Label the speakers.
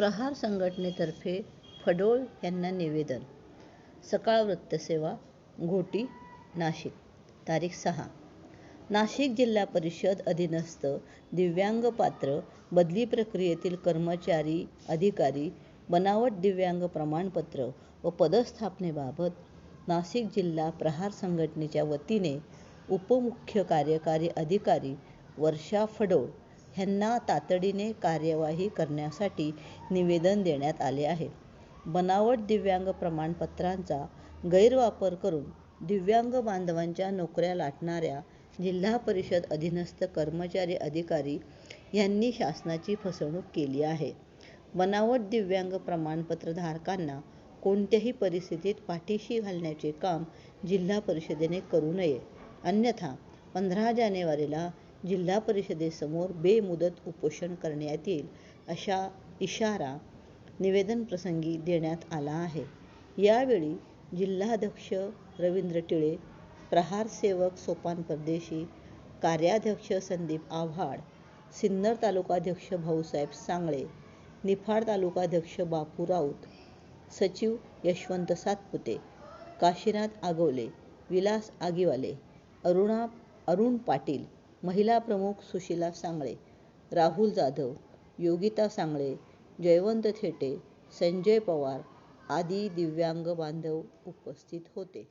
Speaker 1: प्रहार संघटनेतर्फे फडोळ यांना निवेदन. सकाळ वृत्तसेवा घोटी नाशिक. तारीख सहा. नाशिक जिल्हा परिषद अधीनस्थ दिव्यांग पात्र बदली प्रक्रियेतील कर्मचारी अधिकारी बनावट दिव्यांग प्रमाणपत्र व पदस्थापनेबाबत नाशिक जिल्हा प्रहार संघटनेच्या वतीने उपमुख्य कार्यकारी अधिकारी वर्षा फडोळ ह्यांना तातडीने कार्यवाही करण्यासाठी निवेदन देण्यात आले आहे. बनावट दिव्यांग प्रमाणपत्रांचा गैरवापर करून दिव्यांग बांधवांच्या नोकऱ्या लाटणाऱ्या जिल्हा परिषद अधीनस्थ कर्मचारी अधिकारी ह्यांनी शासनाची फसवणूक केली आहे. बनावट दिव्यांग प्रमाणपत्र धारकांना कोणत्याही परिस्थितीत पाठीशी घालण्याचे काम जिल्हा परिषदेने करू नये अन्यथा पंधरा जानेवारीला जिल्हा परिषदेसमोर बेमुदत उपोषण करण्यात येईल अशा इशारा निवेदनप्रसंगी देण्यात आला आहे. यावेळी जिल्हाध्यक्ष रवींद्र टिळे, प्रहार सेवक सोपान परदेशी, कार्याध्यक्ष संदीप आव्हाड, सिन्नर तालुकाध्यक्ष भाऊसाहेब सांगळे, निफाड तालुकाध्यक्ष बापू राऊत, सचिव यशवंत सातपुते, काशिनाथ आगवले, विलास आगीवाले, अरुण पाटील, महिला प्रमुख सुशीला सांगळे, राहुल जाधव, योगिता सांगळे, जयवंत थेटे, संजय पवार आदी दिव्यांग बांधव उपस्थित होते.